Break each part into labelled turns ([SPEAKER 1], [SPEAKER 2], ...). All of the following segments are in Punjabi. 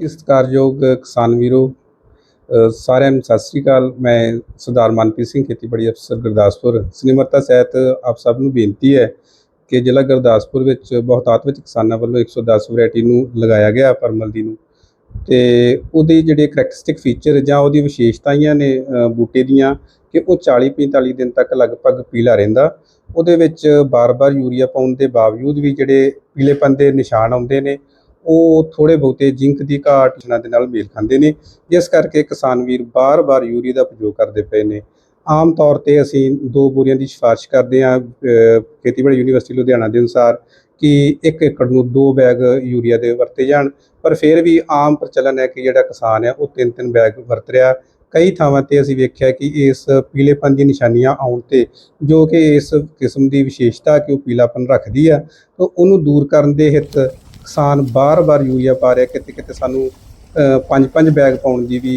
[SPEAKER 1] ਇਸ ਸਤਿਕਾਰਯੋਗ ਕਿਸਾਨ ਵੀਰੋ ਸਾਰਿਆਂ ਨੂੰ ਸਤਿ ਸ੍ਰੀ ਅਕਾਲ। ਮੈਂ ਸਰਦਾਰ ਮਨਪ੍ਰੀਤ ਸਿੰਘ ਖੇਤੀਬਾੜੀ ਅਫਸਰ ਗੁਰਦਾਸਪੁਰ। ਸਨਿਮਰਤਾ ਸਹਿਤ ਆਪ ਸਭ ਨੂੰ ਬੇਨਤੀ ਹੈ ਕਿ ਜ਼ਿਲ੍ਹਾ ਗੁਰਦਾਸਪੁਰ ਵਿੱਚ ਬਹੁਤਾਤ ਵਿੱਚ ਕਿਸਾਨਾਂ ਵੱਲੋਂ 110 ਵੈਰਾਈਟੀ ਨੂੰ ਲਗਾਇਆ ਗਿਆ ਪਰਮਲ ਦੀ ਨੂੰ। ਤੇ ਉਹਦੇ ਜਿਹੜੇ ਕਰੈਕਟਰਿਸਟਿਕ ਫੀਚਰ ਜਾਂ ਉਹਦੀ ਵਿਸ਼ੇਸ਼ਤਾਈਆਂ ਨੇ ਬੂਟੇ ਦੀਆਂ ਕਿ ਉਹ 40 45 ਦਿਨ ਤੱਕ ਲਗਭਗ ਪੀਲਾ ਰਹਿੰਦਾ। ਉਹਦੇ ਵਿੱਚ ਬਾਰ-ਬਾਰ ਯੂਰੀਆ ਪਾਉਣ ਦੇ ਬਾਵਜੂਦ ਵੀ ਜਿਹੜੇ ਪੀਲੇਪਨ ਦੇ ਨਿਸ਼ਾਨ ਆਉਂਦੇ ਨੇ ਉਹ ਥੋੜੇ ਬਹੁਤੇ ਜ਼ਿੰਕ ਦੀ ਘਾਟ ਇਹਨਾਂ ਦੇ ਨਾਲ ਮੇਲ ਖਾਂਦੇ ਨੇ, ਜਿਸ ਕਰਕੇ ਕਿਸਾਨ ਵੀਰ ਬਾਰ-ਬਾਰ ਯੂਰੀਆ ਦਾ ਪ੍ਰਯੋਗ ਕਰਦੇ ਪਏ ਨੇ। ਆਮ ਤੌਰ ਤੇ ਅਸੀਂ ਦੋ ਬੋਰੀਆਂ ਦੀ ਸਿਫਾਰਿਸ਼ ਕਰਦੇ ਹਾਂ ਖੇਤੀਬਾੜੀ ਯੂਨੀਵਰਸਿਟੀ ਲੁਧਿਆਣਾ ਦੇ ਅਨੁਸਾਰ ਕਿ ਇੱਕ ਏਕੜ ਨੂੰ ਦੋ ਬੈਗ ਯੂਰੀਆ ਦੇ ਵਰਤੇ ਜਾਣ, ਪਰ ਫਿਰ ਵੀ ਆਮ ਪ੍ਰਚਲਨ ਹੈ ਕਿ ਜਿਹੜਾ ਕਿਸਾਨ ਹੈ ਉਹ 3-3 ਬੈਗ ਵਰਤ ਰਿਹਾ। ਕਈ ਥਾਵਾਂ ਤੇ ਅਸੀਂ ਵੇਖਿਆ ਕਿ ਇਸ ਪੀਲੇਪਨ ਦੀ ਨਿਸ਼ਾਨੀਆਂ ਆਉਣ ਤੇ ਜੋ ਕਿ ਇਸ ਕਿਸਮ ਦੀ ਵਿਸ਼ੇਸ਼ਤਾ ਕਿ ਉਹ ਪੀਲਾਪਨ ਰੱਖਦੀ ਆ, ਤਾਂ ਉਹਨੂੰ ਦੂਰ ਕਰਨ ਦੇ ਹਿੱਤ ਕਿਸਾਨ ਬਾਰ-ਬਾਰ ਯੂਰੀਆ ਪਾ ਰਿਹਾ ਕਿਤੇ ਕਿਤੇ ਸਾਨੂੰ ਪੰਜ ਪੰਜ ਬੈਗ ਪਾਉਣ ਦੀ ਵੀ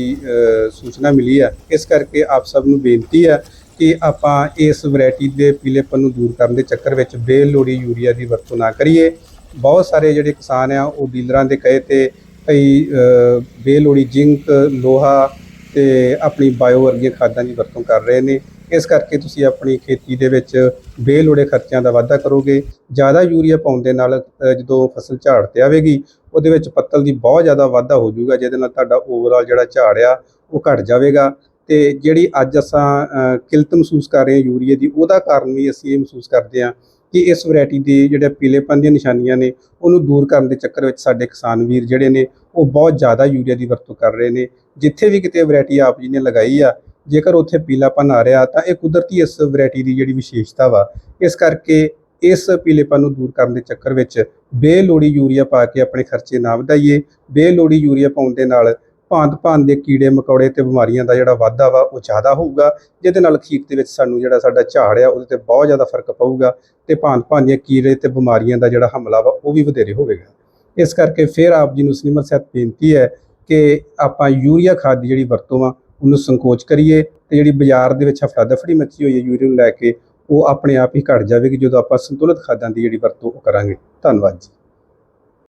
[SPEAKER 1] ਸੂਚਨਾ ਮਿਲੀ ਹੈ। ਇਸ ਕਰਕੇ ਆਪ ਸਭ ਨੂੰ ਬੇਨਤੀ ਹੈ ਕਿ ਆਪਾਂ ਇਸ ਵੈਰਾਈਟੀ ਦੇ ਪੀਲੇਪਨ ਨੂੰ ਦੂਰ ਕਰਨ ਦੇ ਚੱਕਰ ਵਿੱਚ ਬੇਲੋੜੀ ਯੂਰੀਆ ਦੀ ਵਰਤੋਂ ਨਾ ਕਰੀਏ। ਬਹੁਤ ਸਾਰੇ ਜਿਹੜੇ ਕਿਸਾਨ ਆ ਉਹ ਡੀਲਰਾਂ ਦੇ ਕਹੇ ਤੇ ਕਈ ਅ, ਬੇਲੋੜੀ ਜ਼ਿੰਕ ਲੋਹਾ ਤੇ ਆਪਣੀ ਬਾਇਓ ਵਰਗੀਆਂ ਖਾਦਾਂ ਦੀ ਵਰਤੋਂ ਕਰ ਰਹੇ ਨੇ। ਇਸ ਕਰਕੇ ਤੁਸੀਂ ਆਪਣੀ ਖੇਤੀ ਦੇ ਵਿੱਚ ਬੇਲੋੜੇ ਖਰਚਿਆਂ ਦਾ ਵਾਧਾ ਕਰੋਗੇ। ਜ਼ਿਆਦਾ ਯੂਰੀਆ ਪਾਉਣ ਦੇ ਨਾਲ ਜਦੋਂ ਫਸਲ ਝਾੜ ਤੇ ਆਵੇਗੀ ਉਹਦੇ ਵਿੱਚ ਪੱਤਲ ਦੀ ਬਹੁਤ ਜ਼ਿਆਦਾ ਵਾਧਾ ਹੋ ਜਾਊਗਾ ਜਿਹਦੇ ਨਾਲ ਤੁਹਾਡਾ ਓਵਰਆਲ ਜਿਹੜਾ ਝਾੜ ਆ ਉਹ ਘਟ ਜਾਵੇਗਾ। ਤੇ ਜਿਹੜੀ ਅੱਜ ਅਸਾਂ ਅ, ਕਿਲਤ ਮਹਿਸੂਸ ਕਰ ਰਹੇ ਹਾਂ ਯੂਰੀਆ ਦੀ ਉਹਦਾ ਕਾਰਨ ਵੀ ਅਸੀਂ ਇਹ ਮਹਿਸੂਸ ਕਰਦੇ ਹਾਂ ਕਿ ਇਸ ਵੈਰਾਈਟੀ ਦੇ ਜਿਹੜੇ ਪੀਲੇਪਨ ਦੀਆਂ ਨਿਸ਼ਾਨੀਆਂ ਨੇ ਉਹਨੂੰ ਦੂਰ ਕਰਨ ਦੇ ਚੱਕਰ ਵਿੱਚ ਸਾਡੇ ਕਿਸਾਨ ਵੀਰ ਜਿਹੜੇ ਨੇ ਉਹ ਬਹੁਤ ਜ਼ਿਆਦਾ ਯੂਰੀਆ ਦੀ ਵਰਤੋਂ ਕਰ ਰਹੇ ਨੇ। ਜਿੱਥੇ ਵੀ ਕਿਤੇ ਵੈਰਾਈਟੀ ਆਪ ਜੀ ਨੇ ਲਗਾਈ ਆ ਜੇਕਰ ਉੱਥੇ ਪੀਲਾਪਨ ਆ ਰਿਹਾ, ਤਾਂ ਇਹ ਕੁਦਰਤੀ ਇਸ ਵੈਰਾਈਟੀ ਦੀ ਜਿਹੜੀ ਵਿਸ਼ੇਸ਼ਤਾ ਵਾ, ਇਸ ਕਰਕੇ ਇਸ ਪੀਲੇਪਨ ਨੂੰ ਦੂਰ ਕਰਨ ਦੇ ਚੱਕਰ ਵਿੱਚ ਬੇਲੋੜੀ ਯੂਰੀਆ ਪਾ ਕੇ ਆਪਣੇ ਖਰਚੇ ਨਾ ਵਧਾਈਏ। ਬੇਲੋੜੀ ਯੂਰੀਆ ਪਾਉਣ ਦੇ ਨਾਲ ਭਾਂਤ ਭਾਂਤ ਦੇ ਕੀੜੇ, ਮਕੌੜੇ ਤੇ ਬਿਮਾਰੀਆਂ ਦਾ ਜਿਹੜਾ ਵਾਧਾ ਵਾ, ਉਹ ਜ਼ਿਆਦਾ ਹੋਊਗਾ। ਜਿਹਦੇ ਨਾਲ ਖੀਰ ਦੇ ਵਿੱਚ ਸਾਨੂੰ ਜਿਹੜਾ ਸਾਡਾ ਝਾੜ ਆ, ਉਹਦੇ ਤੇ ਬਹੁਤ ਜ਼ਿਆਦਾ ਫ਼ਰਕ ਪਊਗਾ ਤੇ ਭਾਂਤ ਭਾਂਤ ਦੀਆਂ ਕੀੜੇ ਤੇ ਬਿਮਾਰੀਆਂ ਦਾ ਜਿਹੜਾ ਹਮਲਾ ਵਾ, ਉਹ ਵੀ ਵਧੇਰੇ ਹੋਵੇਗਾ। ਇਸ ਕਰਕੇ ਫਿਰ ਆਪ ਜੀ ਨੂੰ ਸਨਿਮਰ ਸਹਿਤ ਬੇਨਤੀ ਹੈ ਕਿ ਆਪਾਂ ਯੂਰੀਆ ਖਾਦ ਦੀ ਜਿਹੜੀ ਵਰਤੋਂ ਆ ਉਹਨੂੰ ਸੰਕੋਚ ਕਰੀਏ ਤੇ ਜਿਹੜੀ ਬਾਜ਼ਾਰ ਦੇ ਵਿੱਚ ਹਫੜਾ ਦਫੜੀ ਮੱਚੀ ਹੋਈ ਹੈ ਯੂਰੀਆ ਨੂੰ ਲੈ ਕੇ, ਉਹ ਆਪਣੇ ਆਪ ਹੀ ਘਟ ਜਾਵੇਗੀ ਜਦੋਂ ਆਪਾਂ ਸੰਤੁਲਿਤ ਖਾਦਾਂ ਦੀ ਜਿਹੜੀ ਵਰਤੋਂ ਉਹ ਕਰਾਂਗੇ। ਧੰਨਵਾਦ ਜੀ।